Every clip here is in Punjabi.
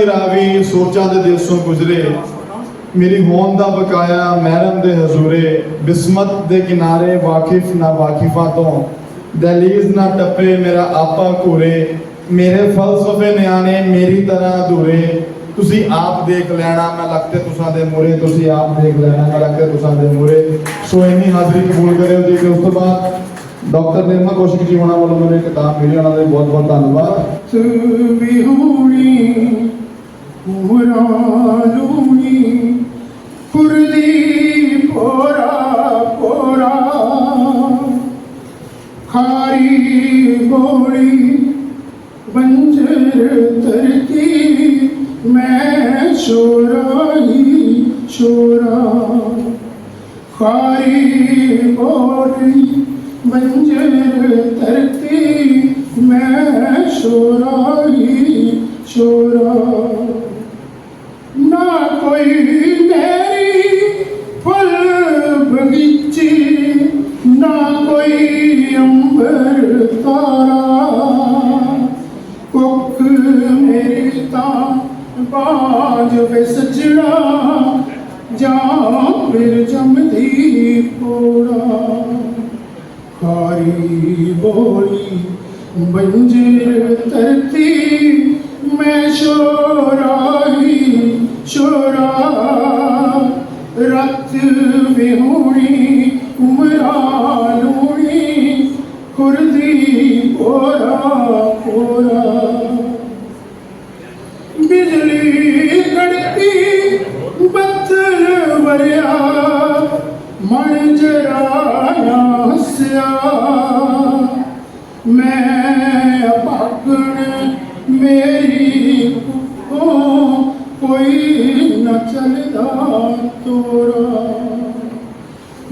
ਦੀ ਰਾਵੀ ਸੋਚਾਂ ਦੇ ਦਿਲ ਗੁਜ਼ਰੇ। ਮੇਰੀ ਹੋਂਦ ਦਾ ਬਕਾਇਆ ਮਹਿਰਮ ਦੇ ਹਜ਼ੂਰੇ, ਬਿਸਮਤ ਦੇ ਕਿਨਾਰੇ ਵਾਕਿਫ ਨਾ ਵਾਕਿਫਾਂ ਤੋਂ। ਦਹਲੀਜ਼ ਨਾ ਟੱਪੇ ਮੇਰਾ ਆਪਾ ਘੂਰੇ, ਮੇਰੇ ਫਲਸਫੇ ਨਿਆਣੇ ਮੇਰੀ ਤਰ੍ਹਾਂ ਅਧੂਰੇ। ਤੁਸੀਂ ਆਪ ਦੇਖ ਲੈਣਾ ਮੈਂ ਲੱਗਤੇ ਤੁਸਾਂ ਦੇ ਮੂਰੇ ਤੁਸੀਂ ਆਪ ਦੇਖ ਲੈਣਾ ਮੈਂ ਲੱਗਤੇ ਤੁਸਾਂ ਦੇ ਮੂਰੇ ਸੋ ਇੰਨੀ ਹਾਜ਼ਰੀ ਕਬੂਲ ਕਰਿਓ ਜੀ ਤੇ ਉਸ ਤੋਂ ਬਾਅਦ ਡਾਕਟਰ ਨਿਰਮਲ ਕੌਸ਼ਿਕ ਜੀ ਹੋਣਾ ਵੱਲੋਂ ਮੇਰੇ ਕਿਤਾਬ ਮਿਲੀ, ਉਹਨਾਂ ਦਾ ਬਹੁਤ ਬਹੁਤ ਧੰਨਵਾਦ। ਵਿਹੂਣੀ ਪੁਰਾਣੂਣੀ ਮੈਂ ਸ਼ੋਰਾਈ ਸ਼ੋਰਾ ਖਾਰੀ ਗੋੜੀ ਬੰਜਰ ਤਰਤੀ ਮੈਂ ਸ਼ੋਰਾਈ ਸ਼ੋਰਾ ਨਾ ਕੋਈ ਮੇਰੀ ਫੁੱਲ ਬਗੀਚੀ ਨਾ ਕੋਈ ਬਾਜ ਵੇ ਸਜਣਾ ਜਾਂ ਫਿਰ ਜਮਦੀ ਪੋੜਾ। ਖਾਰੀ ਬੋਲੀ ਬੰਜਰ ਤਰਤੀ ਮੈਂ ਸ਼ੋਰਾਈ ਬੱਦਲ ਮਨ ਜਰਾ ਨਾ ਮੈਂ ਭਾਗਣ ਮੇਰੀ ਕੁੱਖੋਂ ਕੋਈ ਨਾ ਚੱਲਦਾ ਤੋਰਾ।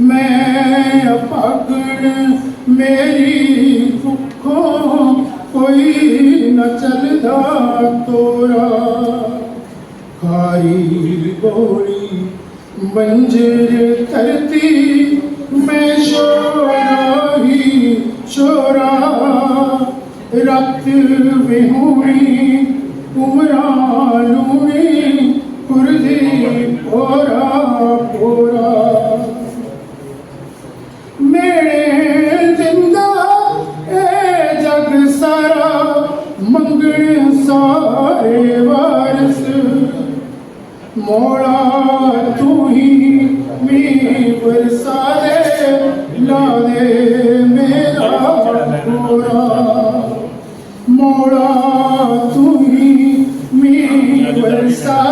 ਮੈਂ ਭਾਗਣ ਮੇਰੀ ਕੁੱਖੋਂ ਕੋਈ ਨਾ ਚਲਦਾ ਤੋਰਾ। ਖਾਰੀ ਗੋਲੀ ਬੰਜਰ ਕਰਤੀ, ਮੈਂ ਸ਼ੋਰਾਹੀ ਸ਼ੋਰਾ ਰਤ ਵਿਹੂਣੀ ਉਮਰਾਲੂਣੀ ਕੁਰਦੀ ਪੋਰਾ ਪੋਰਾ ਮੇਰੇ ਜਿੰਦਾ ਇਹ ਜਗ ਸਾਰਾ, ਮੰਗਣ ਸਾਰੇ ਵਾਰਸ। ਮੋੜਾ ਤੂੰ ਹੀ ਮੀ ਵਰਸਾ ਦੇ ਲਾ ਦੇ ਮੇਰਾ ਪੂਰਾ ਮੋੜਾ ਤੂੰ ਹੀ ਮੀ ਵਰਸਾ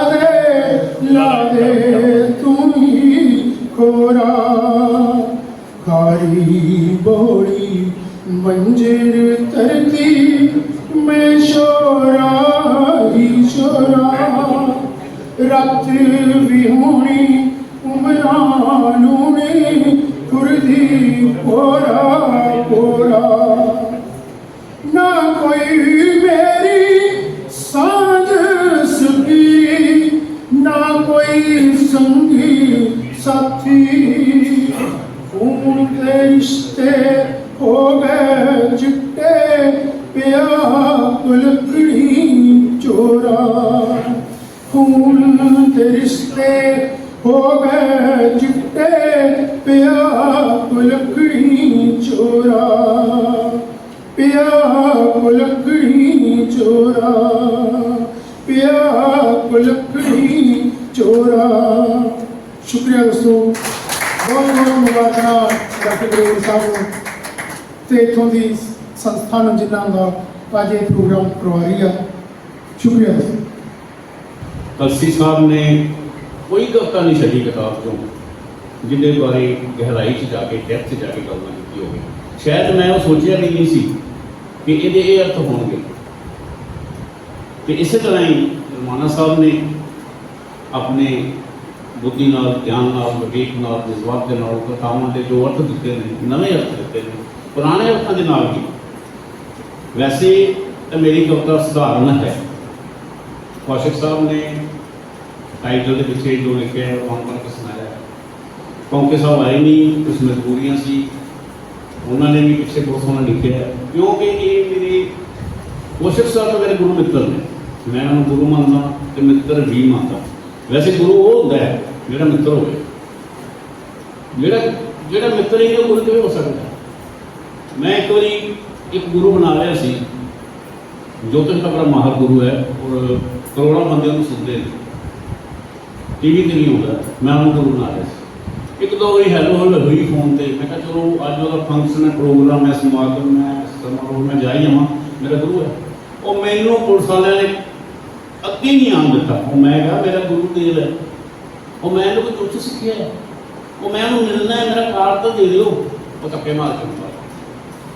ਰਤ ਵਿਹੂਣੀ ਉਮਰਾਨੂਣੀ ਕੁਰਦੀ ਪੋਰਾ ਪੋਰਾ। ਨਾ ਕੋਈ ਮੇਰੀ ਸਾਂਝ ਸੁਕੀ ਨਾ ਕੋਈ ਸੰਗੀ ਸਾਥੀ। ਖੂਨ ਦੇ ਰਿਸ਼ਤੇ ਹੋ ਗਏ ਚਿੱਟੇ ਪਿਆ ਕੁਲਕੜੀ ਚੋਰਾ। ਖੂਨ ਦੇ ਰਿਸ਼ਤੇ ਹੋ ਗਏ ਚਿੱਟੇ ਪਿਆ ਕੁਲਕੜੀ ਚੋਰਾ, ਪਿਆ ਕੁਲਕੜੀ ਚੋਰਾ, ਪਿਆ ਕੁਲਕੜੀ ਚੋਰਾ। ਸ਼ੁਕਰੀਆ ਦੋਸਤੋ, ਬਹੁਤ ਬਹੁਤ ਮੁਬਾਰਕਾਂ ਡਾਕਟਰ ਗਰੇਵ ਸਾਹਿਬ ਨੂੰ। ਤੇ ਇਥੋਂ ਦੀ ਸੰਸਥਾ ਨੂੰ ਜਿਨ੍ਹਾਂ ਦਾ ਅੱਜ ਇਹ ਪ੍ਰੋਗਰਾਮ ਕਰਵਾ ਰਹੀ ਆ। ਸ਼ੁਕਰੀਆ ਦੋਸਤੋ। ਕਲਸੀ ਸਾਹਿਬ ਨੇ ਕੋਈ ਕਵਿਤਾ ਨਹੀਂ ਛੱਡੀ ਕਿਤਾਬ ਚੋਂ ਜਿਹਦੇ ਬਾਰੇ ਗਹਿਰਾਈ 'ਚ ਜਾ ਕੇ ਡੈਪਥ 'ਚ ਜਾ ਕੇ ਗੱਲਾਂ ਕੀਤੀ ਹੋਵੇ ਸ਼ਾਇਦ ਮੈਂ ਉਹ ਸੋਚਿਆ ਵੀ ਨਹੀਂ ਸੀ ਕਿ ਇਹਦੇ ਇਹ ਅਰਥ ਹੋਣਗੇ। ਤੇ ਇਸੇ ਤਰ੍ਹਾਂ ਹੀ ਰਮਾਨਾ ਸਾਹਿਬ ਨੇ ਆਪਣੇ ਬੁੱਧੀ ਨਾਲ ਧਿਆਨ ਨਾਲ, ਵਿਵੇਕ ਨਾਲ ਜਜ਼ਬਾਤ ਦੇ ਨਾਲ, ਕਥਾਵਾਂ ਦੇ ਜੋ ਅਰਥ ਦਿੱਤੇ ਨੇ, ਨਵੇਂ ਅਰਥ ਦਿੱਤੇ ਨੇ, ਪੁਰਾਣੇ ਅਰਥਾਂ ਦੇ ਨਾਲ ਵੀ। ਵੈਸੇ ਤਾਂ ਮੇਰੀ ਕਵਿਤਾ ਸਧਾਰਨ ਹੈ। ਕੌਸ਼ਿਕ ਸਾਹਿਬ ਨੇ ਟਾਈਟਲ ਦੇ ਪਿੱਛੇ ਜੋ ਲਿਖਿਆ ਹੈ, ਉਹ ਆਮ ਸੁਣਾਇਆ ਹੈ। ਸਾਹਿਬ ਆਏ ਨਹੀਂ ਕੁਝ ਮਜਬੂਰੀਆਂ ਸੀ। ਉਹਨਾਂ ਨੇ ਵੀ ਪਿੱਛੇ ਬਹੁਤ ਸੋਹਣਾ ਲਿਖਿਆ ਕਿਉਂਕਿ ਇਹ ਮੇਰੇ ਕੌਸ਼ਿਕ ਸਾਹਿਬ ਤਾਂ ਮੇਰੇ ਗੁਰੂ ਮਿੱਤਰ ਨੇ। ਮੈਂ ਉਹਨੂੰ ਗੁਰੂ ਮੰਨਦਾ ਤੇ ਮਿੱਤਰ ਵੀ ਮੰਨਦਾ। ਵੈਸੇ ਗੁਰੂ ਉਹ ਹੁੰਦਾ ਹੈ ਜਿਹੜਾ ਮਿੱਤਰ ਹੋਵੇ। ਜਿਹੜਾ ਜਿਹੜਾ ਮਿੱਤਰ ਹੀ ਉਹ ਗੁਰੂ ਕਿਵੇਂ ਹੋ ਸਕਦਾ ਮੈਂ ਇੱਕ ਵਾਰੀ ਇੱਕ ਗੁਰੂ ਬਣਾ ਲਿਆ ਸੀ। ਜੋਤਿਸ਼ ਦਾ ਬੜਾ ਮਾਹਰ ਗੁਰੂ ਹੈ ਔਰ ਕਰੋੜਾਂ ਬੰਦੇ ਨੂੰ ਸੁਣਦੇ ਨੇ। ਟੀਵੀ ਤੇ ਨਹੀਂ ਹੁੰਦਾ। ਮੈਂ ਉਹਨੂੰ ਗੁਰੂ ਬਣਾ ਲਿਆ ਸੀ। ਇੱਕ ਦੋ ਵਾਰੀ ਹੈਲੋ ਹੈਲੋ ਹੋਈ ਫੋਨ ਤੇ। ਮੈਂ ਕਿਹਾ, ਚਲੋ, ਅੱਜ ਉਹਦਾ ਫੰਕਸ਼ਨ ਹੈ ਪ੍ਰੋਗਰਾਮ ਹੈ, ਸਮਾਗਮ ਹੈ ਸਮਾਰੋਹ ਮੈਂ ਜਾ ਹੀ ਜਾਵਾਂ ਮੇਰਾ ਗੁਰੂ ਹੈ। ਉਹ ਮੈਨੂੰ ਪੁਲਿਸ ਵਾਲਿਆਂ ਨੇ ਅੱਗੇ ਨਹੀਂ ਆਉਣ ਦਿੱਤਾ। ਉਹ ਮੈਂ ਕਿਹਾ, ਮੇਰਾ ਗੁਰੂ ਤੇਲ ਹੈ। ਉਹ ਮੈਂ ਇਹਨੂੰ ਕੋਈ ਉੱਚ ਸਿੱਖਿਆ ਉਹ ਮੈਂ ਉਹਨੂੰ ਮਿਲਣਾ ਹੈ, ਮੇਰਾ ਕਾਰਡ ਤਾਂ ਦੇ ਦਿਓ। ਉਹ ਧੱਕੇ ਮਾਰ ਕੇ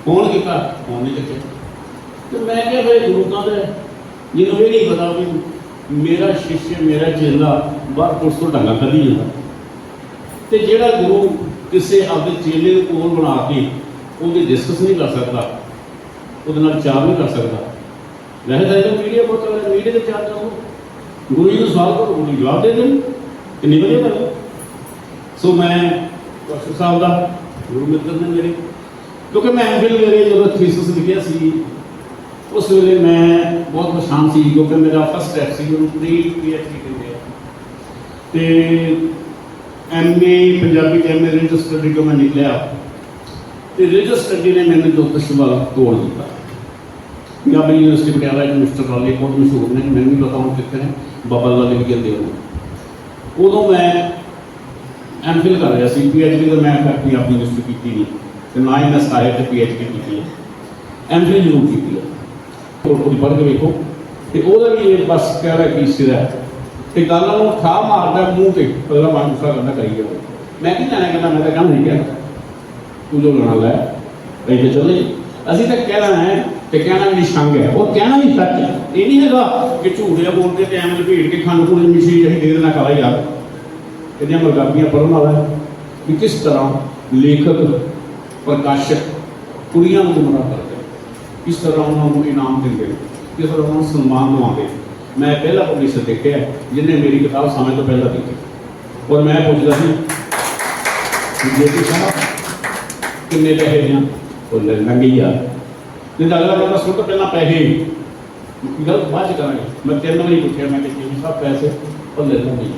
ਫੋਨ ਕੀਤਾ? ਫੋਨ ਨਹੀਂ ਚੱਕਿਆ? ਤੇ ਮੈਂ ਕਿਹਾ ਬਈ ਗੁਰੂ ਕਾ ਦਾ ਜਿਹਨੂੰ ਇਹ ਨਹੀਂ ਪਤਾ ਵੀ ਮੇਰਾ ਸ਼ਿਸ਼ਯ, ਮੇਰਾ ਚੇਲਾ ਬਾਹਰ ਪੁਲਿਸ ਤੋਂ ਡੰਗਾ ਕੱਢੀ ਜਾਂਦਾ। ਤੇ ਜਿਹੜਾ ਗੁਰੂ ਕਿਸੇ ਆਪਦੇ ਚੇਲੇ ਨੂੰ ਕੋਲ ਬਣਾ ਕੇ ਉਹਦੀ ਡਿਸਕਸ ਨਹੀਂ ਕਰ ਸਕਦਾ, ਉਹਦੇ ਨਾਲ ਚਾਰ ਨਹੀਂ ਕਰ ਸਕਦਾ। ਵੈਸੇ ਤਾਂ ਇਹ ਮੀਡੀਆ ਬਹੁਤ ਮੀਡੀਆ ਤੇ ਚਾਰ ਕਰੋ ਗੁਰੂ ਜੀ ਨੂੰ ਸਵਾਲ ਕਰੋ, ਗੁਰੂ ਜਵਾਬ ਦੇ ਦੇਣ, ਕਿੰਨੀ ਵਧੀਆ ਗੱਲ ਸੋ ਮੈਂ ਡਾਕਟਰ ਸਾਹਿਬ ਦਾ ਗੁਰੂ ਮਿੱਤਰ ਨੇ ਮੇਰੇ, ਕਿਉਂਕਿ ਮੈਂ ਐਮਫਿਲ ਮੇਰੇ ਜਦੋਂ ਥੀਸਿਸ ਲਿਖਿਆ ਸੀ ਉਸ ਵੇਲੇ ਮੈਂ ਬਹੁਤ ਪਰੇਸ਼ਾਨ ਸੀ ਕਿਉਂਕਿ ਮੇਰਾ ਫਸਟ ਸਟੈਪ ਸੀ ਉਹਨੂੰ ਪ੍ਰੀ ਪੀਐਚਡੀ ਕਹਿੰਦੇ ਆ ਤੇ ਐਮਏ ਪੰਜਾਬੀ ਤੇ ਐਮਏ ਰਿਲੀਜੀਅਸ ਸਟੱਡੀ ਤੋਂ ਮੈਂ ਨਿਕਲਿਆ। ਤੇ ਰਿਲੀਜੀਅਸ ਸਟੱਡੀ ਨੇ ਮੈਨੂੰ ਜੋਤਿਸ਼ ਵੱਲ ਤੋੜ ਦਿੱਤਾ। ਪੰਜਾਬੀ ਯੂਨੀਵਰਸਿਟੀ ਪਟਿਆਲਾ ਦੇ ਮਿਸਟਰ ਲਾਲੀ ਬਹੁਤ ਮਸ਼ਹੂਰ ਨੇ, ਮੈਨੂੰ ਵੀ ਪਤਾ ਹੁਣ ਕਿੱਥੇ ਨੇ, ਬਾਬਾ ਲਾਲੀ ਵੀ ਕਹਿੰਦੇ ਉਹਨੂੰ ਉਦੋਂ ਮੈਂ ਐਮਫਿਲ ਕਰ ਰਿਹਾ ਸੀ ਪੀਐਚਡੀ ਤਾਂ ਮੈਂ ਆਪਣੀ ਆਪਣੀ ਯੂਨੀਵਰਸਿਟੀ ਕੀਤੀ ਨਹੀਂ। ਤੇ ਨਾ ਹੀ ਮੈਂ ਸਾਹਿਤ ਤੇ ਪੀਐਚਡੀ ਕੀਤੀ ਹੈ। ਐਮਫਿਲ ਜ਼ਰੂਰ ਕੀਤੀ ਹੈ। ਉਹ ਪੜ੍ਹ ਕੇ ਵੇਖੋ। ਤੇ ਉਹਦਾ ਵੀ ਇਹ ਬਸ ਕਹਿ ਰਿਹਾ ਕਿ ਸਿਰ ਹੈ। ਤੇ ਗੱਲਾਂ ਨੂੰ ਠਾ ਮਾਰਦਾ ਮੂੰਹ ਤੇ ਅਗਲਾ ਮਨ ਗੁੱਸਾ ਕਰਦਾ ਕਰੀ ਜਾਓ ਮੈਂ ਕੀ ਜਾਣਾ ਕਹਿੰਦਾ, ਮੈਂ ਤਾਂ ਕਹਿਣਾ ਨਹੀਂ ਕਿਹਾ ਤੂੰ ਜੋ ਲੈਣਾ ਲੈ ਇਹ ਤੇ ਚੱਲੇ ਅਸੀਂ ਤਾਂ ਕਹਿਣਾ ਹੈ ਤੇ ਕਹਿਣਾ ਵੀ ਨਿਸ਼ੰਗ ਹੈ। ਉਹ ਕਹਿਣਾ ਵੀ ਸੱਚ ਹੈ। ਇਹ ਨਹੀਂ ਹੈਗਾ ਕਿ ਝੂਠਿਆ ਬੋਲਦੇ ਤੇ ਐਵੇਂ ਲਪੇਟ ਕੇ ਖੰਡ ਖੁੰਡ ਮਿਸ਼ਰੀ ਜਿਹੀ ਦੇ ਦੇਣਾ ਕਾਲਾ ਯਾਰ ਇਹਦੀਆਂ ਮਰਗਾਬੀਆਂ ਪੜਨ ਵਾਲਾ ਵੀ ਕਿਸ ਤਰ੍ਹਾਂ ਲੇਖਕ, ਪ੍ਰਕਾਸ਼ਕ ਕੁੜੀਆਂ ਨੂੰ ਗੁੰਮਰਾਹ ਕਰਦੇ ਕਿਸ ਤਰ੍ਹਾਂ ਉਹਨਾਂ ਨੂੰ ਇਨਾਮ ਦਿੰਦੇ ਨੇ, ਕਿਸ ਤਰ੍ਹਾਂ ਉਹਨਾਂ ਨੂੰ ਸਨਮਾਨ ਦਿਵਾਉਂਦੇ ਮੈਂ ਪਹਿਲਾ ਪਬਲਿਸ਼ਰ ਦੇਖਿਆ ਜਿਹਨੇ ਮੇਰੀ ਕਿਤਾਬ ਸਮੇਂ ਤੋਂ ਪਹਿਲਾਂ ਦੇਖੀ ਔਰ ਮੈਂ ਪੁੱਛਦਾ ਸੀ ਕਿ ਜੇ ਤੁਸੀਂ ਸਾਹਿਬ ਕਿੰਨੇ ਪੈਸੇ ਦੀਆਂ ਉਹ ਲੈ ਲੰਗੀ ਯਾਰ ਤੇ ਅਗਲਾ ਬੰਦਾ ਸੁਣ ਤੋਂ ਪਹਿਲਾਂ ਪੈਸੇ ਗੱਲ ਬਾਅਦ ਚ ਕਰਾਂਗੇ ਮੈਂ ਤਿੰਨ ਵਾਰੀ ਪੁੱਛਿਆ ਮੈਂ ਕਿ ਜੀ ਸਾਹਿਬ ਪੈਸੇ ਉਹ ਲੈ ਲੰਗੀ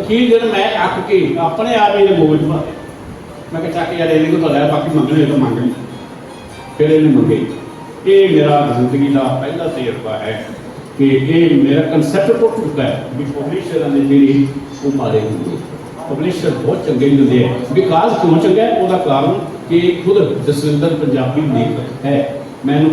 ਅਖੀਰ ਜਦੋਂ ਮੈਂ ਅੱਕ ਕੇ ਆਪਣੇ ਆਪ ਹੀ ਇਹਦੇ ਮੋਹ ਚ ਪਾ ਲਿਆ ਮੈਂ ਕਿਹਾ ਚੱਕ ਯਾਰ ਇਹਨੇ ਕੋ ਲੈ ਬਾਕੀ ਮੰਗਣੇ ਤਾਂ ਮੰਗ ਲਈ ਫਿਰ ਇਹਨੇ ਮੰਗੇ ਇਹ ਮੇਰਾ ਜ਼ਿੰਦਗੀ ਦਾ ਪਹਿਲਾ ਤਜਰਬਾ ਹੈ ਕਿ ਇਹ ਮੇਰਾ ਕਨਸੈਪਟ ਟੁੱਟ ਚੁੱਕਾ ਹੈ ਵੀ ਪਬਲਿਸ਼ਰਾਂ ਨੇ ਜਿਹੜੀ ਉਹ ਮਾਰੇ ਹੁੰਦੇ। ਪਬਲਿਸ਼ਰ ਬਹੁਤ ਚੰਗੇ ਨਹੀਂ ਹੁੰਦੇ ਹੈ। ਵਿਕਾਸ ਕਿਉਂ ਚੰਗਾ ਉਹਦਾ ਕਾਰਨ ਕਿ ਖੁਦ ਜਸਵਿੰਦਰ ਪੰਜਾਬੀ ਲੇਖਕ ਹੈ। ਮੈਨੂੰ